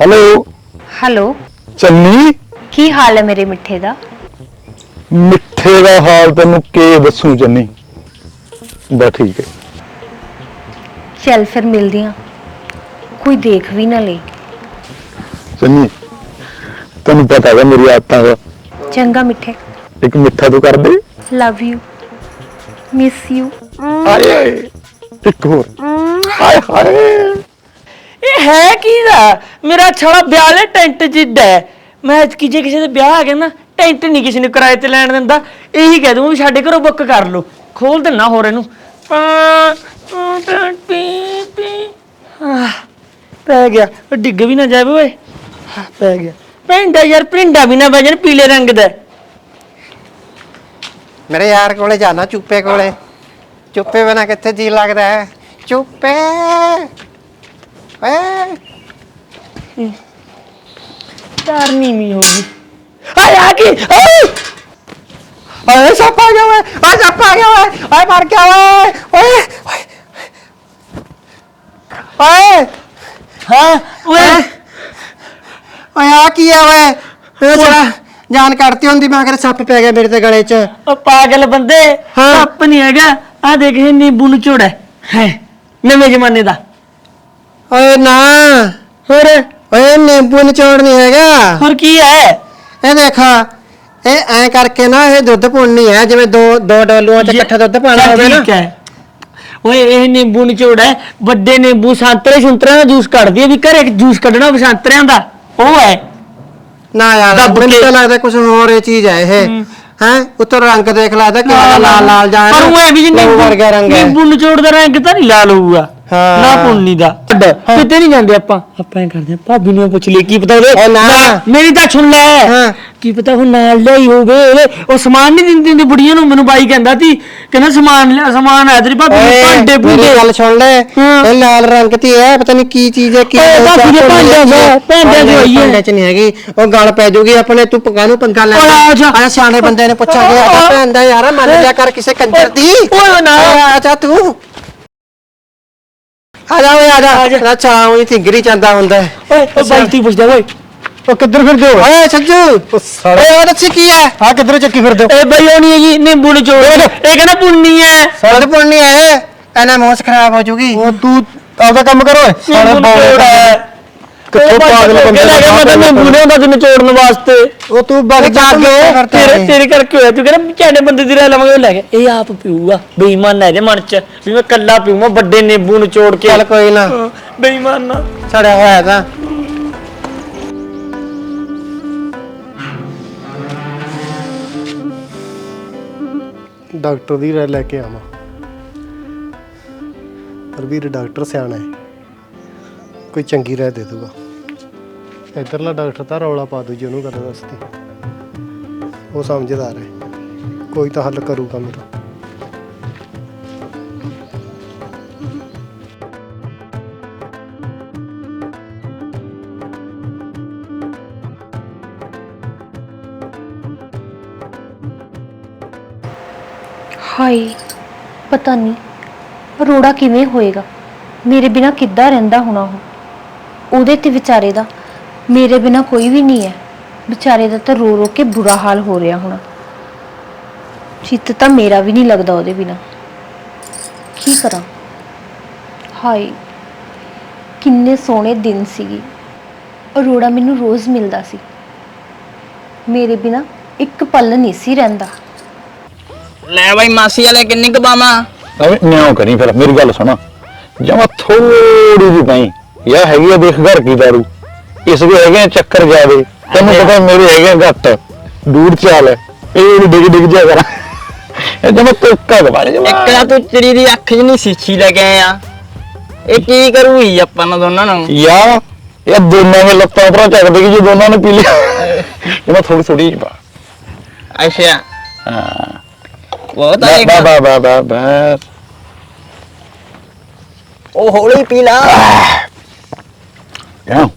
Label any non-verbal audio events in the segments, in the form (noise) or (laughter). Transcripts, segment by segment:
Hello hello Channi? ਕੀ ਹਾਲ ਹੈ ਮੇਰੇ ਮਿੱਠੇ ਦਾ? ਮਿੱਠੇ ਦਾ ਹਾਲ ਤੈਨੂੰ ਕੀ ਦੱਸੂ ਚੰਨੀ? ਬਸ ਠੀਕ ਹੈ। ਚੱਲ ਫਿਰ ਮਿਲਦੇ ਹਾਂ ਕੋਈ ਦੇਖ ਵੀ ਨਾ ਲਈ ਚੰਨੀ ਤੈਨੂੰ ਪਤਾ ਹੈ ਮੇਰੀ ਆਦਤਾਂ ਦਾ। ਚੰਗਾ ਮਿੱਠੇ। ਇੱਕ ਮਿੱਠਾ ਤੂੰ ਕਰ ਦੇ। ਲਵ ਯੂ ਮਿਸ ਯੂ ਹਾਏ ਹਾਏ। ਇੱਕ ਹੋਰ। ਹਾਏ ਹਾਏ। ਇਹ ਹੈ ਕੀ ਦਾ? ਮੇਰਾ ਛੜਾ ਵਿਆਹ ਵਾਲੇ ਟੈਂਟ ਜਿੱਡਾ ਹੈ। ਮੈਂ ਐਤਕੀ ਜੇ ਕਿਸੇ ਦੇ ਵਿਆਹ ਆ ਗਿਆ ਨਾ ਟੈਂਟ ਨਹੀਂ ਕਿਸੇ ਨੂੰ ਕਿਰਾਏ ਤੇ ਲੈਣ ਦਿੰਦਾ। ਇਹੀ ਕਹਿ ਦੂੰ ਵੀ ਸਾਡੇ ਘਰੋਂ ਬੁੱਕ ਕਰ ਲਓ। ਖੋਲ ਦਿੰਨਾ ਹੋਰ ਇਹਨੂੰ। ਪਾ- ਪਾ- ਪਾ- ਪੀ- ਪੀ। ਆਹ, ਪੈ ਗਿਆ। ਉਹ ਡਿੱਗ ਵੀ ਨਾ ਜਾਵੇ ਓਏ। ਹਾਂ, ਪੈ ਗਿਆ। ਪਿੰਡਾ ਯਾਰ ਪਿੰਡਾ ਵੀ ਨਾ ਵਜਨ ਪੀਲੇ ਰੰਗ ਦਾ। ਮੇਰੇ ਯਾਰ ਕੋਲੇ ਜਾਣਾ ਚੁੱਪੇ ਕੋਲੇ। ਚੁੱਪੇ ਬਿਨਾ ਕਿੱਥੇ ਜੀ ਲੱਗਦਾ ਹੈ? ਚੁੱਪੇ। ਏ ਚਾਰ ਨੀਵੀਂ ਹੋ ਗਈ। ਆਏ ਆ ਕੀ? ਓਏ ਓਏ ਸੱਪ ਆ ਗਿਆ ਓਏ। ਓਏ ਸੱਪ ਆ ਗਿਆ ਓਏ। ਓਏ ਮਰ ਗਿਆ ਓਏ। ਓਏ ਓਏ। ਹਾਂ? ਓਏ। ਓਏ ਆ ਕੀ ਆ ਓਏ? ਇਹ ਜਾਨ ਕੱਢਤੀ ਹੁੰਦੀ ਮੈਂ ਕਿਹਾ ਸੱਪ ਪੈ ਗਿਆ ਮੇਰੇ ਤੇ ਗਲੇ 'ਚ। ਉਹ ਪਾਗਲ ਬੰਦੇ। ਹਾਂ। ਸੱਪ ਨਹੀਂ ਹੈਗਾ। ਆ ਦੇਖ ਇਹ ਨੀਂਬੂ ਨੂੰ ਝੋੜਾ ਹੈ ਨਵੇਂ ਜ਼ਮਾਨੇ ਦਾ। ਓਏ ਨਾ। ਹੋਰ? ਓਏ ਨਿੰਬੂ ਨਿਚੋੜ ਨਹੀਂ ਹੈਗਾ। ਹੋਰ ਕੀ ਹੈ? ਇਹ ਦੇਖਾ ਇਹ ਐ ਕਰਕੇ ਨਾ ਇਹ ਦੁੱਧ ਪੁੰਨੀ ਹੈ ਜਿਵੇਂ ਦੋ ਦੋ ਡੋਲੂਆਂ 'ਚ ਇਕੱਠਾ ਦੁੱਧ ਪਾਣਾ ਚੱਲ ਹੋਵੇ ਨਾ। ਠੀਕ ਹੈ। ਓਏ ਇਹ ਨਿੰਬੂ ਨਿਚੋੜਾ ਹੈ। ਵੱਡੇ ਨਿੰਬੂ ਸੰਤਰੇ ਸੰਤਰਿਆਂ ਦਾ ਜੂਸ ਕੱਢਦੀ ਹੈ ਵੀ ਘਰੇ ਜੂਸ ਕੱਢਣਾ ਵੀ ਸੰਤਰਿਆਂ ਦਾ। ਉਹ ਹੈ। ਨਾ ਯਾਰ ਦੱਬ ਮੈਨੂੰ ਕੇ। ਤਾਂ ਲੱਗਦਾ ਕੁਝ ਹੋਰ ਇਹ ਚੀਜ਼ ਹੈ ਇਹ। ਹੈ। ਉੱਤੋਂ ਰੰਗ ਦੇਖ ਲੱਗਦਾ ਕਿ ਲਾਲ ਲਾਲ ਜਾਣ ਪਰ ਉਹ ਇਹ ਵੀ ਜੀ ਲਹੂ ਵਰਗਾ ਰੰਗ ਹੈ। ਨਿੰਬੂ ਨਿਚੋੜ ਦਾ ਰੰਗ ਤਾਂ ਨਹੀਂ ਲਾਲ ਹੋਊਗਾ। ਹਾਂ। ਨਾ ਪੁੰਨੀ ਦਾ। ਕਿਤੇ ਨਹੀਂ ਜਾਂਦੇ ਆਪਾਂ। ਆਪਾਂ ਐਂ ਕਰਦੇ ਹਾਂ ਭਾਬੀ ਨੂੰ ਪੁੱਛ ਲਈ ਕੀ ਪਤਾ ਉਹਦੇ ਓ ਨਾ। ਮੇਰੀ ਤਾਂ ਸੁਣ ਲੈ। ਹਾਂ। ਕੀ ਪਤਾ ਉਹ ਨਾਲ ਲਿਆਈ ਹੋਵੇ। ਉਹ ਸਮਾਨ ਨਹੀਂ ਦਿੰਦੀ ਹੁੰਦੀ ਬੁੜੀਆਂ ਨੂੰ ਮੈਨੂੰ ਬਾਈ ਕਹਿੰਦਾ ਸੀ। ਕਹਿੰਦਾ ਸਮਾਨ ਲਿਆ ਸਮਾਨ ਹੈ ਤੇਰੀ ਭਾਬੀ ਨੂੰ ਓਏ ਭਾਂਡੇ ਭੁੰਡੇ। ਗੱਲ ਸੁਣ ਲੈ। ਹਾਂ। ਇਹ ਲਾਲ ਰੰਗ ਦੀ ਹੈ ਪਤਾ ਨਹੀਂ ਕੀ ਚੀਜ਼ ਹੈ ਕੀ ਓਏ ਭਾਬੀ ਦੇ ਭਾਂਡਿਆਂ ਚ, ਭਾਂਡਿਆਂ ਚ ਹੋਈ ਹੈ। ਚ ਨਹੀਂ ਹੈਗੀ। ਉਹ ਗਲ ਪੈ ਜਾਊਗੀ ਆਪਣੇ ਤੂੰ ਪਕਾ ਨੂੰ ਪੰਗਾ ਲੈ ਓਏ ਆ ਜਾ। ਆ ਸਿਆਣੇ ਬੰਦੇ ਨੇ ਪੁੱਛਾਂਗੇ ਆ ਭੈਣ ਦਾ ਯਾਰ ਮੰਨ ਲਿਆ ਕਰ ਕਿਸੇ ਕੰਜਰ ਦੀ। ਓਏ ਨਾ। ਓਏ ਆ ਜਾ ਤੂੰ। ਆ ਜਾ ਓਏ ਆ ਜਾ ਅੱਛਾ ਉਹੀ ਥਿੰਗਰੀ ਚੰਦਾ ਹੁੰਦਾ ਹੈ। ਓਏ ਉਹ ਬਾਈ ਤੂੰ ਪੁੱਛਦਾ ਓਏ ਉਹ ਕਿੱਧਰ ਫਿਰਦੇ ਹੋ? ਓਏ ਸੱਜੂ। ਓਏ ਉਹ ਦੱਸੀ ਕੀ ਹੈ? ਆ ਕਿੱਧਰ ਚੱਕੀ ਫਿਰਦੇ ਹੋ? ਇਹ ਬਈ ਉਹ ਨਹੀਂ ਹੈਗੀ ਨਿੰਬੂ ਨਿਚੋੜ ਇਹ ਕਹਿੰਦਾ ਪੁੰਨੀ ਹੈ। ਸੜਕ ਪੁੰਨੀ ਹੈ। ਇਹਨਾਂ ਮੋਸ ਖਰਾਬ ਹੋ ਜੂਗੀ। ਉਹ ਤੂੰ ਆਪਦਾ ਕੰਮ ਕਰ ਓਏ। ਨਿੰਬੂ ਨਿਚੋੜ ਹੈ ਕਿੱਥੋਂ ਪਾਗਲ ਬੰਦੇ ਲੈ ਗਿਆ ਮੈਂ ਤਾਂ ਨਿੰਬੂ ਨੇ ਹੁੰਦਾ ਸੀ ਨਿਚੋੜਨ ਵਾਸਤੇ। ਉਹ ਤੂੰ ਬਗ ਜਾ ਕੇ ਤੇਰੇ ਤੇਰੇ ਕਰਕੇ ਹੋਇਆ। ਤੂੰ ਕਹਿੰਦਾ ਝਾੜੇ ਬੰਦੇ ਦੀ ਰਹਿ ਲਵਾਂਗੇ ਉਹ ਲੈ ਗਿਆ ਇਹ ਆਪ ਪੀਊਗਾ ਬੇਈਮਾਨ ਹੈ ਇਹਦੇ ਮਨ ਚ। ਵੀ ਮੈਂ ਕੱਲਾ ਪੀਊਗਾ ਵੱਡੇ ਨਿੰਬੂ ਨਿਚੋੜ ਕੇ। ਚੱਲ ਕੋਈ ਨਾ। ਹਾਂ, ਬੇਈਮਾਨ ਨਾ। ਸੜਿਆ ਹੋਇਆ ਤਾਂ। ਡਾਕਟਰ ਦੀ ਰਾਏ ਲੈ ਕੇ ਆਵਾਂ। ਰਵੀਰ ਡਾਕਟਰ ਸਿਆਣਾ ਹੈ। ਕੋਈ ਚੰਗੀ ਰਾਏ ਦੇ ਦੂਗਾ ਇਧਰਲਾ ਡਾਕਟਰ ਤਾਂ ਰੌਲਾ ਪਾ ਦੂ ਜੀ, ਉਹਨੂੰ ਗੱਲ ਦੱਸਦੀ ਉਹ ਸਮਝਦਾਰ ਹੈ। ਕੋਈ ਤਾਂ ਹੱਲ ਕਰੂਗਾ ਮੇਰਾ। ਹਾਏ, ਪਤਾ ਨਹੀਂ ਰੋੜਾ ਕਿਵੇਂ ਹੋਏਗਾ। ਮੇਰੇ ਬਿਨਾ ਕਿੱਦਾਂ ਰਹਿੰਦਾ ਹੋਣਾ ਉਹ। ਉਹਦੇ ਤੇ ਵਿਚਾਰੇ ਦਾ ਮੇਰੇ ਬਿਨਾ ਕੋਈ ਵੀ ਨਹੀਂ ਹੈ। ਵਿਚਾਰੇ ਦਾ ਤਾਂ ਰੋ ਰੋ ਕੇ ਬੁਰਾ ਹਾਲ ਹੋ ਰਿਹਾ ਹੋਣਾ। ਚਿੱਤ ਤਾਂ ਮੇਰਾ ਵੀ ਨਹੀਂ ਲੱਗਦਾ ਉਹਦੇ ਬਿਨਾ। ਕੀ ਕਰਾਂ? ਹਾਏ ਕਿੰਨੇ ਸੋਹਣੇ ਦਿਨ ਸੀਗੇ। ਅਰੋੜਾ ਮੈਨੂੰ ਰੋਜ਼ ਮਿਲਦਾ ਸੀ। ਮੇਰੇ ਬਿਨਾ ਇੱਕ ਪਲ ਨਹੀਂ ਸੀ ਰਹਿੰਦਾ। ਲੈ ਬਾਈ ਮਾਸੀ ਵਾਲੇ ਕਿੰਨੀ ਕੁ ਪਾਵਾਂ ਐਵੇਂ ਨਿਆਉ ਕਰੀ ਫਿਰ ਮੇਰੀ ਗੱਲ ਸੁਣਾ। ਜਮਾ ਥੋੜੀ ਜਿਹੀ ਪਈ ਯਾ ਹੈਗੀ ਆ ਦੇਖ ਘਰ ਕੀ ਦਾਰੂ। ਇਸ ਦੇ ਹੈਗੇ ਆ ਚੱਕਰ ਜਾਵੇ ਤੈਨੂੰ ਪਤਾ ਮੇਰੇ ਹੈਗੇ ਆ ਘੱਟ ਦੂਰ ਚਾਲ ਹੈ। ਇਹ ਨੂੰ ਡਿੱਗ ਡਿੱਗ ਜਾ ਕਰਾਂ। ਇਹ ਜਮਾ ਤੋਕਾ ਗਵਾਲੇ ਜਮਾ ਇੱਕ ਤਾਂ ਤੂੰ ਤੇਰੀ ਦੀ ਅੱਖ 'ਚ ਨਹੀਂ ਸੀਛੀ ਲੈ ਕੇ ਆਇਆ। ਇਹ ਕੀ ਕਰੂਗੀ ਆਪਾਂ ਨੂੰ ਦੋਨਾਂ ਨੂੰ? ਯਾ ਇਹ ਦੋਨਾਂ ਨੇ ਲੱਤਾਂ ਉੱਪਰੋਂ ਚੱਕ ਦੇਗੀ ਜੇ ਦੋਨਾਂ ਨੇ ਪੀ ਲਿਆ। ਜਮਾ ਥੋੜੀ ਥੋੜੀ ਜਿਹੀ ਪਾ। ਅੱਛਾ। ਹਾਂ। ਬਹੁਤ ਬਾ ਆਏਗਾ। ਬਾ ਬਾ ਬਾ ਬਾ। ਉਹ ਹੌਲੀ ਪੀ ਲਾ। ਕਿਉਂ?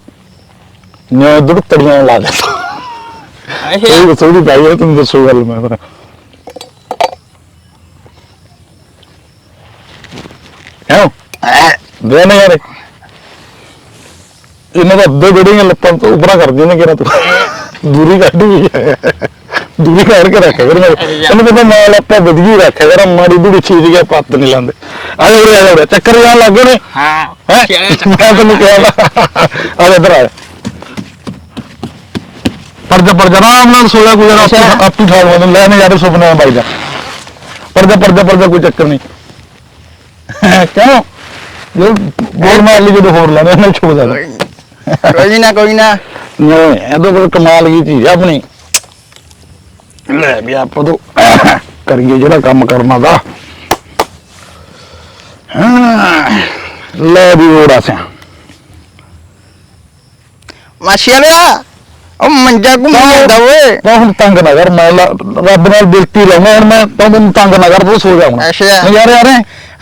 ਨੇ ਦੁੱਧ ਤੜੀਆਂ ਲਾ ਦੇ ਅੱਛਾ। ਇਹ ਥੋੜੀ ਪਾਈ ਹੈ ਤੁਹਾਨੂੰ ਦੱਸੋ ਗੱਲ ਮੈਂ ਫਿਰ ਕਿਉਂ? ਦੇ ਨਾ ਯਾਰ। ਇਹਨਾਂ ਦਾ ਅੱਧੇ ਜਿਹੜੀਆਂ ਲੱਤਾਂ ਤੋਂ ਉੱਪਰਾਂ ਕਰਦੀਆਂ ਨੇ ਕਿਰਾ ਤੂੰ। ਦੂਰੀ ਕੱਢ ਵੀ ਦੂਰੀ ਕੱਢ ਕੇ ਰੱਖਿਆ ਕਰ ਮੈਂ। ਇਹਨੂੰ ਪਤਾ ਆਪਾਂ ਵਧੀਆ ਹੀ ਰੱਖਿਆ ਕਰ ਮਾੜੀ ਦੂੜੀ ਚੀਜ਼ ਕੇ ਪੱਤ ਨਹੀਂ ਲਾਉਂਦੇ। ਆ ਜਾ ਉਰੇ ਆ ਜਾ ਚੱਕਰ ਜਾਣ ਲੱਗ ਗਏ ਨੇ। ਹਾਂ। ਹੈ? ਮੈਂ ਤੈਨੂੰ ਕਿਹਾ ਆ ਜਾ ਇੱਧਰ ਆ ਜਾ ਪਰਦਾ ਪਰਦਾ ਆਰਾਮ ਨਾਲ ਸੋਇਆ ਕੋਈ ਜਰਾ ਆਪੀ ਆਪੀ ਠਾਲ ਮੈਂ ਲੈ ਨੇ ਯਾਰ ਸੁਪਨਾ ਬਾਈ ਦਾ। ਪਰਦਾ ਪਰਦਾ ਪਰਦਾ ਕੋਈ ਚੱਕਰ ਨਹੀਂ। (laughs) ਕਿਉਂ? ਜੋ ਬੋਲ ਮਾਰ ਲਈ ਜਦੋਂ ਹੋਰ ਲੈਣੇ ਨਾਲ ਛੋ ਜਾਣਾ। ਕੋਈ ਨਾ ਕੋਈ ਨਾ। ਨਹੀਂ ਇਹ ਤਾਂ ਬੜੀ ਕਮਾਲ ਦੀ ਚੀਜ਼ ਆ ਆਪਣੀ। ਲੈ ਵੀ ਆਪਾਂ ਤੋਂ ਕਰੀਏ ਜਿਹੜਾ ਕੰਮ ਕਰਨਾ ਦਾ। ਹਾਂ ਲੈ ਵੀ ਹੋੜਾ ਸਿਆ। ਮਾਸ਼ੀ ਵਾਲਿਆ ਉਹ ਮੰਜਾ ਘੁੰਮ ਜਾਂਦਾ ਓਏ। ਤਾਂ ਹੁਣ ਤੰਗ ਨਾ ਕਰ ਮੈਂ ਲਾ- ਰੱਬ ਨਾਲ ਦਿਲਤੀ ਲਾਉਣਾ ਹੁਣ ਮੈਂ ਤਾਂ ਤੈਨੂੰ ਤੰਗ ਨਾ ਕਰ ਤੂੰ ਸੋ ਜਾ ਹੁਣ। ਅੱਛਾ। ਨਹੀਂ ਯਾਰ ਯਾਰ।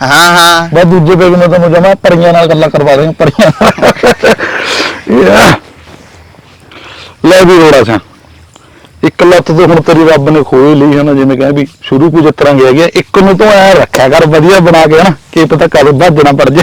ਹਾਂ ਹਾਂ। ਬਸ ਦੂਜੇ ਪੇਗ ਮੈਂ ਤੈਨੂੰ ਜਮਾ ਪਰੀਆਂ ਨਾਲ ਗੱਲਾਂ ਕਰਵਾ ਦੇ ਪਰੀਆਂ ਯਾ। ਲੈ ਵੀ ਹੋੜਾ ਸਿਆ। ਇੱਕ ਲੱਤ ਤੋਂ ਹੁਣ ਤੇਰੀ ਰੱਬ ਨੇ ਖੋਏ ਲਈ ਹੈ ਨਾ ਜਿਵੇਂ ਕਹੇ ਵੀ ਸ਼ੁਰੂ ਕੁਝ ਤਰ੍ਹਾਂ ਗਿਆ ਗਿਆ ਇੱਕ ਨੂੰ ਤੂੰ ਐ ਰੱਖਿਆ ਕਰ ਵਧੀਆ ਬਣਾ ਕੇ ਨਾ ਕੀ ਪਤਾ ਕਦ ਭੱਜਣਾ ਪੜ ਜਾ।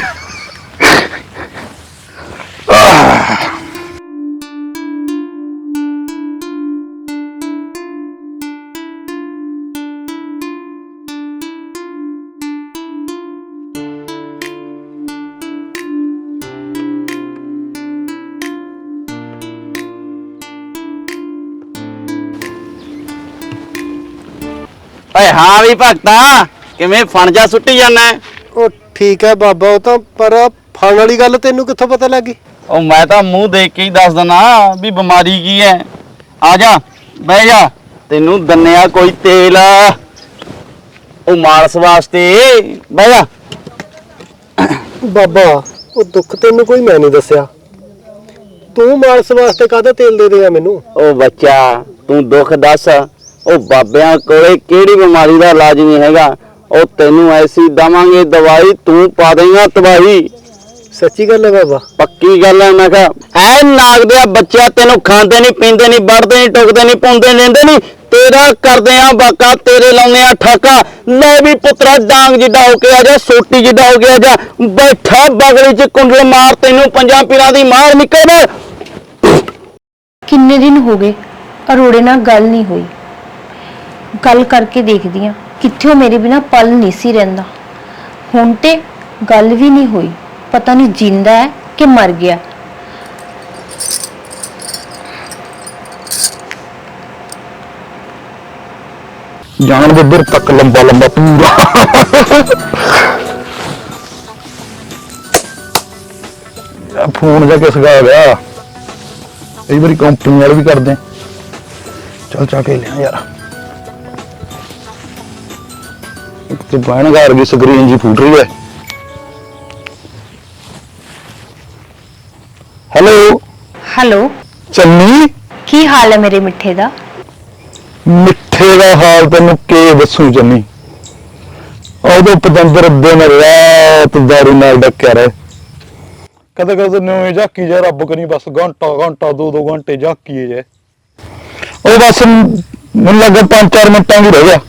ਓਏ ਹਾਂ ਵੀ ਭਗਤਾ ਕਿਵੇਂ ਫਣ ਜਾ ਸੁੱਟੀ ਜਾਂਦਾ ਉਹ ਠੀਕ ਹੈ ਬਾਬਾ ਉਹ ਤਾਂ ਪਰ ਆਹ ਫਲ ਵਾਲੀ ਗੱਲ ਤੈਨੂੰ ਕਿੱਥੋਂ ਪਤਾ ਲੱਗੀ? ਉਹ ਮੈਂ ਤਾਂ ਮੂੰਹ ਦੇਖ ਕੇ ਹੀ ਦੱਸ ਦਣਾ ਵੀ ਬਿਮਾਰੀ ਕੀ ਹੈ। ਆ ਜਾ ਬਹਿ ਜਾ। ਤੈਨੂੰ ਦੰਨਿਆ ਕੋਈ ਤੇਲ। ਉਹ ਮਾਲਸ ਵਾਸਤੇ ਬਹਿ ਜਾ। ਬਾਬਾ ਉਹ ਦੁੱਖ ਤੈਨੂੰ ਕੋਈ ਮੈਂ ਨਹੀਂ ਦੱਸਿਆ। ਤੂੰ ਮਾਲਸ ਵਾਸਤੇ ਕਾਹਦਾ ਤੇਲ ਦੇ ਦੇਗਾ ਮੈਨੂੰ? ਉਹ ਬੱਚਾ ਤੂੰ ਦੁੱਖ ਦੱਸ। ਉਹ ਬਾਬਿਆਂ ਕੋਲੇ ਕਿਹੜੀ ਬਿਮਾਰੀ ਦਾ ਇਲਾਜ ਨਹੀਂ ਹੈਗਾ? ਉਹ ਤੈਨੂੰ ਐਸੀ ਦਵਾਂਗੇ ਦਵਾਈ ਤੂੰ ਪਾ ਦੇਂਗਾ ਤਬਾਹੀ ਸੱਚੀ ਗੱਲ ਹੈ ਬਾਬਾ। ਪੱਕੀ ਗੱਲ ਹੈ ਮੈਂ ਕਿਹਾ ਐ ਨਾਗ ਦੇ ਬੱਚਾ ਤੈਨੂੰ ਖਾਂਦੇ ਨਹੀਂ ਪੀਂਦੇ ਨਹੀਂ ਵੜਦੇ ਨਹੀਂ ਟੁਕਦੇ ਨਹੀਂ ਪਾਉਂਦੇ ਲੈਂਦੇ ਨਹੀਂ। ਤੇਰਾ ਕਰਦੇ ਆ ਬਾਕਾ ਤੇਰੇ ਲਾਉਨੇ ਆ ਠਾਕਾ। ਲੈ ਵੀ ਪੁੱਤਰਾ ਡਾਂਗ ਜਿੱਡਾ ਹੋ ਕੇ ਆ ਜਾ ਸੋਟੀ ਜਿੱਡਾ ਹੋ ਕੇ ਆ ਜਾ। ਬੈਠਾ ਬਗਲੀ ਚ ਕੁੰਡਲ ਮਾਰ ਤੈਨੂੰ ਪੰਜਾਂ ਪੀਰਾਂ ਦੀ ਮਾਰ ਨਿਕਲ। ਕਿੰਨੇ ਦਿਨ ਹੋ ਗਏ ਅਰੋੜੇ ਨਾਲ ਗੱਲ ਨਹੀਂ ਹੋਈ। ਗੱਲ ਕਰਕੇ ਦੇਖਦੀ ਆ ਕਿੱਥੇ ਉਹ ਮੇਰੇ ਬਿਨਾ ਪਲ ਨਹੀਂ ਸੀ ਰਹਿੰਦਾ। ਹੁਣ ਤੇ ਗੱਲ ਵੀ ਨਹੀਂ ਹੋਈ। ਪਤਾ ਨਹੀਂ ਜਿੰਦਾ ਹੈ ਕਿ ਮਰ ਗਿਆ। ਜਾਣ ਦੇ ਦਰ ਤੱਕ ਲੰਬਾ ਲੰਬਾ ਪੂਰਾ। ਫੋਨ ਜਾ ਕਿਸ ਗਾ ਗਿਆ। ਕਈ ਵਾਰੀ ਕੰਪਨੀ ਵਾਲੇ ਵੀ ਕਰਦੇ। ਆ। ਚੱਲ ਚਾ ਕੇ ਲਿਆ ਯਾਰ। ਇੱਕ ਤੇ ਬਾਣ ਘਰ ਦੀ ਸਕਰੀਨ ਜੀ ਫੁੱਟ ਰਹੀ ਹੈ। Hello hello Channi? ਕੀ ਹਾਲ ਹੈ ਮੇਰੇ ਮਿੱਠੇ ਦਾ? ਮਿੱਠੇ ਦਾ ਹਾਲ ਤੈਨੂੰ ਕੀ ਦੱਸੂ ਜੰਨੀ ਉਹਦੇ ਪਤੰਦਰ ਦਿਨ ਰਾਤ ਦਾਰੂ ਨਾਲ ਡੱਕਿਆ ਰਹੇ। ਕਦੇ ਕਦੇ ਨਿਉ ਝਾਕੀ ਜਾ ਰੱਬ ਕਰੀ ਬਸ ਘੰਟਾ ਘੰਟਾ ਦੋ ਦੋ ਘੰਟੇ ਝਾਕੀਏ ਜੇ। ਉਹ ਬਸ ਮੈਨੂੰ ਲੱਗਾ 5-4 ਮਿੰਟਾਂ ਦੀ ਰਹਿ ਗਿਆ।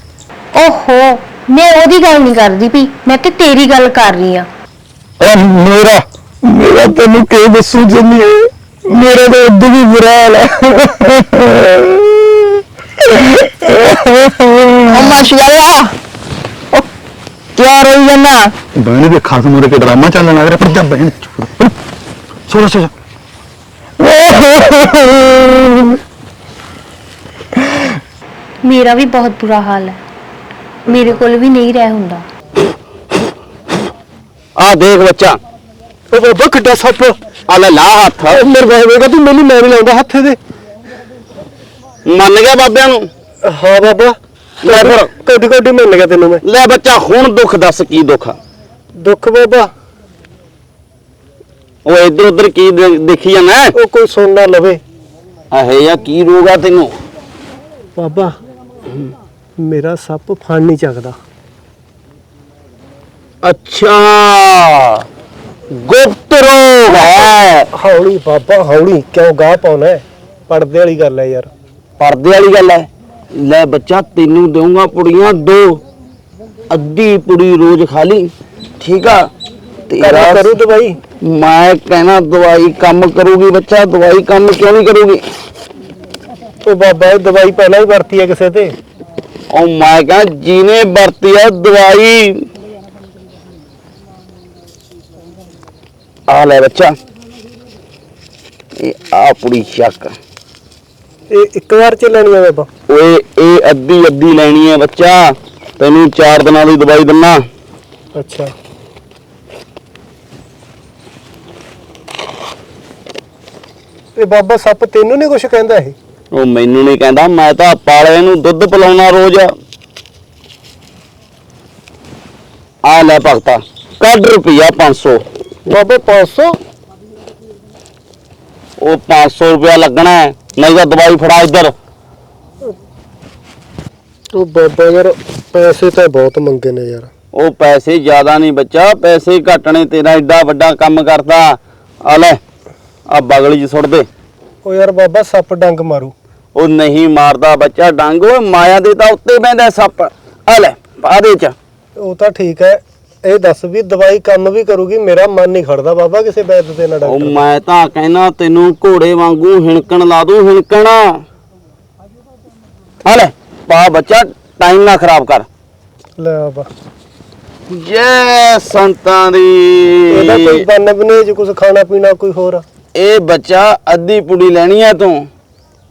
ਓਹੋ ਮੈਂ ਉਹਦੀ ਗੱਲ ਨਹੀਂ ਕਰਦੀ ਪਈ। ਮੈਂ ਤੇ ਤੇਰੀ ਗੱਲ ਕਰ ਰਹੀ ਆ ਉਹ ਮੇਰਾ ਮੇਰਾ ਤੈਨੂੰ ਕੀ ਦੱਸੂ ਜੰਨੀ ਮੇਰੇ ਤਾਂ ਉਦੋਂ ਵੀ ਬੁਰਾ ਹਾਲ ਹੈ। ਉਹ ਮਾਸ਼ੀ ਵਾਲਿਆ ਉਹ ਕਿਆ ਰਹੀ ਜਾਂਦਾ? ਬਹਿਣ ਦੇ ਖਾਸ ਮੋਰੇ ਕੇ ਡਰਾਮਾ ਚੱਲਣ ਲੱਗ ਰਿਹਾ ਪਰ ਜਾ ਬਹਿਣ। ਸੋਰਾ ਸੋਰਾ ਮੇਰਾ ਵੀ ਬਹੁਤ ਬੁਰਾ ਹਾਲ ਹੈ। ਮੇਰੇ ਕੋਲ ਵੀ ਨਹੀਂ ਰਹਿ ਹੁੰਦਾ। ਆ ਦੇਖ ਬੱਚਾ। ਉਹ ਬਾਬਾ ਕਿੱਡਾ ਸੱਪ। ਆ ਲੈ ਲਾ ਹੱਥ। ਮੇਰੇ ਬਾਬਾ ਤੂੰ ਮੈਨੂੰ ਮੈਂ ਨਹੀਂ ਲਾਉਂਦਾ ਹੱਥ ਦੇ ਮੰਨ ਗਿਆ ਬਾਬਿਆਂ ਨੂੰ? ਹਾਂ ਬਾਬਾ। ਲੈ ਫਿਰ। ਕੱਢ ਕੱਢ ਮੰਨ ਗਿਆ ਤੈਨੂੰ ਮੈਂ। ਲੈ ਬੱਚਾ ਹੁਣ ਦੁੱਖ ਦੱਸ ਕੀ ਦੁੱਖ ਆ? ਦੁੱਖ ਬਾਬਾ। ਉਹ ਇੱਧਰ ਉੱਧਰ ਕੀ ਦੇ- ਦੇਖੀ ਜਾਂਦਾ ਉਹ ਕੋਈ ਸੁਣ ਨਾ ਲਵੇ। ਆਹੇ ਯਾ ਕੀ ਰੋਗ ਆ ਤੈਨੂੰ? ਬਾਬਾ। ਮੇਰਾ ਸੱਪ ਫਣ ਨਹੀਂ ਚੱਕਦਾ। ਅੱਛਾ। ਗੁਪਤ ਰੋਗ ਹੈ। ਹੌਲੀ ਬਾਬਾ ਹੌਲੀ। ਕਿਉਂ ਗਾਹ ਪਾਉਣਾ ਹੈ? ਪੜਦੇ ਵਾਲੀ ਗੱਲ ਹੈ ਯਾਰ। ਪਰਦੇ ਵਾਲੀ ਗੱਲ ਹੈ। ਲੈ ਬੱਚਾ ਤੈਨੂੰ ਦੇਵਾਂਗਾ ਪੁੜੀਆਂ ਦੋ। ਅੱਧੀ ਪੁੜੀ ਰੋਜ਼ ਖਾ ਲਈ। ਠੀਕ ਆ? ਕੰਮ ਕਰੂ ਦਵਾਈ। ਮੈਂ ਕਹਿਣਾ ਦਵਾਈ ਕੰਮ ਕਰੂਗੀ ਬੱਚਾ। ਦਵਾਈ ਕੰਮ ਕਿਉਂ ਨਹੀਂ ਕਰੂਗੀ? ਉਹ ਬਾਬਾ ਇਹ ਦਵਾਈ ਪਹਿਲਾਂ ਹੀ ਵਰਤੀ ਹੈ ਕਿਸੇ ਤੇ। ਉਹ ਮੈਂ ਕਹਾਂ ਜਿਹਨੇ ਵਰਤੀ ਆ ਦਵਾਈ। ਆ ਲੈ ਬੱਚਾ। ਇਹ ਆ ਪੁੜੀ ਚੱਕ ਇਹ ਇੱਕ ਵਾਰ ਚ ਲੈਣੀ ਹੈ ਬਾਬਾ। ਓਏ ਇਹ ਅੱਧੀ ਅੱਧੀ ਲੈਣੀ ਹੈ ਬੱਚਾ। ਤੈਨੂੰ 4 ਦਿਨਾਂ ਦੀ ਦਵਾਈ ਦਿੰਨਾ। ਅੱਛਾ। ਇਹ ਬਾਬਾ ਸੱਪ ਤੈਨੂੰ ਨਹੀਂ ਕੁਝ ਕਹਿੰਦਾ ਇਹ? ਉਹ ਮੈਨੂੰ ਨਹੀਂ ਕਹਿੰਦਾ ਮੈਂ ਤਾਂ ਪਾਲੇ ਨੂੰ ਦੁੱਧ ਪਿਲਾਉਣਾ ਰੋਜ਼। ਆ ਲੈ ਭਗਤਾ ਕੱਢ ਰੁਪਿਆ 500 ਬਾਬਾ 500 ਉਹ 500 ਰੁਪਿਆ ਲੱਗਣਾ ਹੈ ਨਹੀਂ ਤਾਂ ਦਵਾਈ ਫੜਾ ਇੱਧਰ। ਉਹ ਬਾਬਾ ਯਾਰ ਪੈਸੇ ਤਾਂ ਬਹੁਤ ਮੰਗੇ ਨੇ ਯਾਰ। ਉਹ ਪੈਸੇ ਜ਼ਿਆਦਾ ਨਹੀਂ ਬੱਚਾ ਪੈਸੇ ਘਟਣੇ ਤੇਰਾ ਐਡਾ ਵੱਡਾ ਕੰਮ ਕਰਦਾ। ਆ ਲੈ ਆ ਬਗਲੀ ਚ ਸੁੱਟ ਦੇ। ਉਹ ਯਾਰ ਬਾਬਾ ਸੱਪ ਡੰਗ ਮਾਰੂ। ਉਹ ਨਹੀਂ ਮਾਰਦਾ ਬੱਚਾ ਡੰਗ ਓਏ ਮਾਇਆ ਦੇ ਤਾਂ ਉੱਤੇ ਬੈਂਦਾ ਸੱਪ। ਆ ਲੈ ਪਾ ਦੇ ਚ ਉਹ ਤਾਂ ਠੀਕ ਹੈ ਇਹ ਦੱਸ ਵੀ ਦਵਾਈ ਕੰਮ ਵੀ ਕਰੂਗੀ ਮੇਰਾ ਮਨ ਨਹੀਂ ਖੜਦਾ ਬਾਬਾ ਕਿਸੇ ਵੈਦ ਤੇ ਨਾ ਉਹ ਡਾਕਟਰ। ਮੈਂ ਤਾਂ ਕਹਿਣਾ ਤੈਨੂੰ ਘੋੜੇ ਵਾਂਗੂ ਹਿਣਕਣ ਲਾ ਦੂੰ ਹਿਣਕਣ। ਆ ਲੈ ਪਾ ਬੱਚਾ ਟਾਈਮ ਨਾ ਖਰਾਬ ਕਰ। ਲੈ ਬਾਬਾ। ਜੈ ਸੰਤਾਂ ਦੀ। ਇਹਦਾ ਕੋਈ ਬੰਨ ਬਨੇ ਜੇ ਕੁਝ ਖਾਣਾ ਪੀਣਾ ਕੋਈ ਹੋਰ ਇਹ ਬੱਚਾ ਅੱਧੀ ਪੁੜੀ ਲੈਣੀ ਹੈ ਤੂੰ।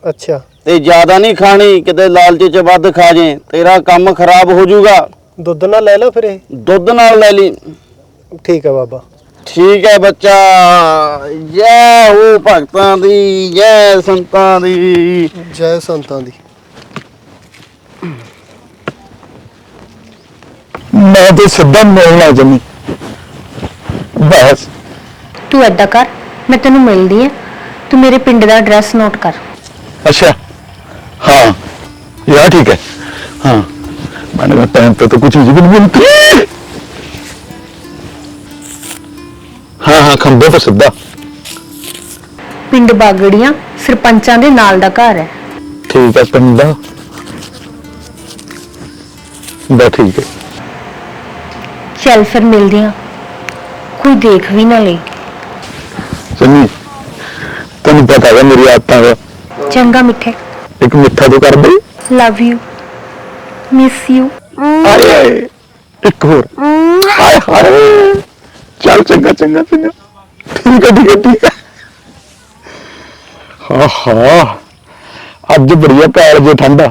ਅੱਛਾ। ਤੇ ਜ਼ਿਆਦਾ ਨਹੀਂ ਖਾਣੀ ਕਿਤੇ ਲਾਲਚ ਚ ਵੱਧ ਖਾ ਜੇ ਤੇਰਾ ਕੰਮ ਖਰਾਬ ਹੋ ਜਾਊਗਾ। ਦੁੱਧ ਨਾਲ ਲੈ ਲਓ ਫਿਰ ਇਹ। ਦੁੱਧ ਨਾਲ ਲੈ ਲਈ। ਠੀਕ ਹੈ ਬਾਬਾ। ਠੀਕ ਹੈ ਬੱਚਾ। ਜੈ ਹੋ ਭਗਤਾਂ ਦੀ ਜੈ ਸੰਤਾਂ ਦੀ। ਜੈ ਸੰਤਾਂ ਦੀ। ਮੈਂ ਤੇ ਸਿੱਧਾ ਮਿਲਣਾ ਜਮੀ। ਬਸ। ਤੂੰ ਏਦਾਂ ਕਰ। ਮੈਂ ਤੈਨੂੰ ਮਿਲਦੀ ਆ ਤੂੰ ਮੇਰੇ ਪਿੰਡ ਦਾ ਐਡਰੈਸ ਨੋਟ ਕਰ अच्छा हाँ यार ठीक है हाँ मैंने कहा टाइम पे तो कुछ चीज भी नहीं मिलती हाँ हाँ खंबे पर सीधा ਪਿੰਡ ਬਾਗੜੀਆਂ ਸਰਪੰਚਾਂ ਦੇ ਨਾਲ ਦਾ ਘਰ ਹੈ ठीक है पिंडा बस ठीक है ਚੱਲ ਫਿਰ ਮਿਲਦੇ ਆ ਕੋਈ ਦੇਖ ਵੀ ਨਾ ਲਈ ਤੈਨੂੰ ਤੈਨੂੰ ਪਤਾ ਹੈ ਮੇਰੀ ਆਦਤਾਂ ਦਾ। ਚੰਗਾ ਮਿੱਠਾ। ਇੱਕ ਮਿੱਠਾ ਤੂੰ ਕਰ ਦੇ ਲਵ ਯੂ ਮਿਸ ਯੂ ਆਏ ਇੱਕ ਹੋਰ। ਹਾਏ ਹਾਏ। ਚੱਲ ਚੰਗਾ ਚੰਗਾ ਚੰਗਾ। ਠੀਕ ਹੈ ਠੀਕ ਹੈ ਠੀਕ ਹੈ। ਹਾ ਹਾ ਅੱਜ ਬੜੀਆ ਪੈਰ ਜੇ ਠੰਡਾ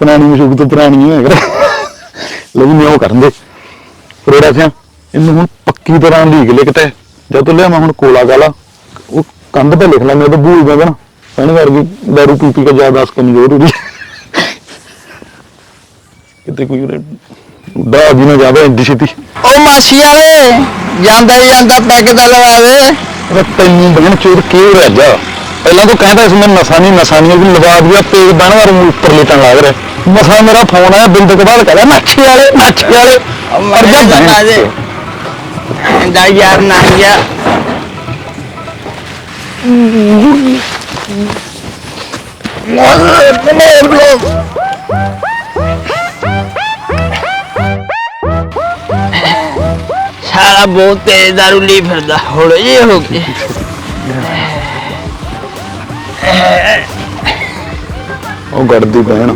ਪੁਰਾਣੀ ਮਸ਼ੂਕ ਤੋਂ ਪੁਰਾਣੀ ਹੈ ਕਰ ਲੇਕਿਨ ਇਹ ਕਰਨ ਦੇ। ਫਰੋੜਾ ਸਿਆ ਇਹਨੂੰ ਹੁਣ ਪੱਕੀ ਤਰ੍ਹਾਂ ਢੀਕ ਲੈ ਕਿਤੇ ਜਦ ਤੋਂ ਲਿਆ ਮੈਂ ਹੁਣ ਕੋਲਾ ਗਾਲਾ ਉਹ ਕੰਧ ਤੇ ਲਿਖ ਲੈਂਦੇ ਉਹ ਭੂਲ ਜਾਗਾ ਨਾ ਕਹਿਣ ਵਰਗੀ ਦਾਰੂ ਪੀ ਪੀ ਕੇ ਜ਼ਿਆਦਾ ਅਸ ਕਮਜ਼ੋਰ ਹੋ ਰਹੀ ਕਿਤੇ ਕੋਈ ਡਾ ਵੀ ਨਾ ਜਾਵੇ ਇੰਡੀ ਛੇਤੀ। ਉਹ ਮਾਸੀ ਵਾਲੇ ਜਾਂਦਾ ਹੀ ਜਾਂਦਾ ਪੈਗ ਦਾ ਲਵਾ ਦੇ। ਅਰੇ ਤੈਨੂੰ ਬਗਨ ਚੋਰ ਕੀ ਹੋ ਰਿਹਾ ਜਾ? ਪਹਿਲਾਂ ਤਾਂ ਕਹਿੰਦਾ ਇਸ ਮੈਂ ਨਸਾ ਨਹੀਂ ਨਸਾ ਨਹੀਂ ਵੀ ਲਵਾ ਦਿਆ ਪੇਜ ਬਣ ਵਾਰ ਮੂੰਹ ਉੱਪਰ ਲੇਟਣ ਲੱਗ ਰਿਹਾ। ਮਸਾ ਮੇਰਾ ਫੋਨ ਆਇਆ ਬਿੰਦ ਕੇ ਬਾਅਦ ਕਹਿੰਦਾ ਨੱਛੇ ਵਾਲੇ ਨੱਛੇ ਵਾਲੇ। ਅਰ ਜਾ ਨਾ ਦੇ ਦਾ ਯਾਰ ਸਾਰਾ ਬਹੁਤ ਤੇਜ਼ ਦਾਰੂ ਲਈ ਫਿਰਦਾ, ਹੌਲੇ ਜੇ ਹੋ ਗਏ ਉਹ ਗੜਦੀ ਬਹਿਣ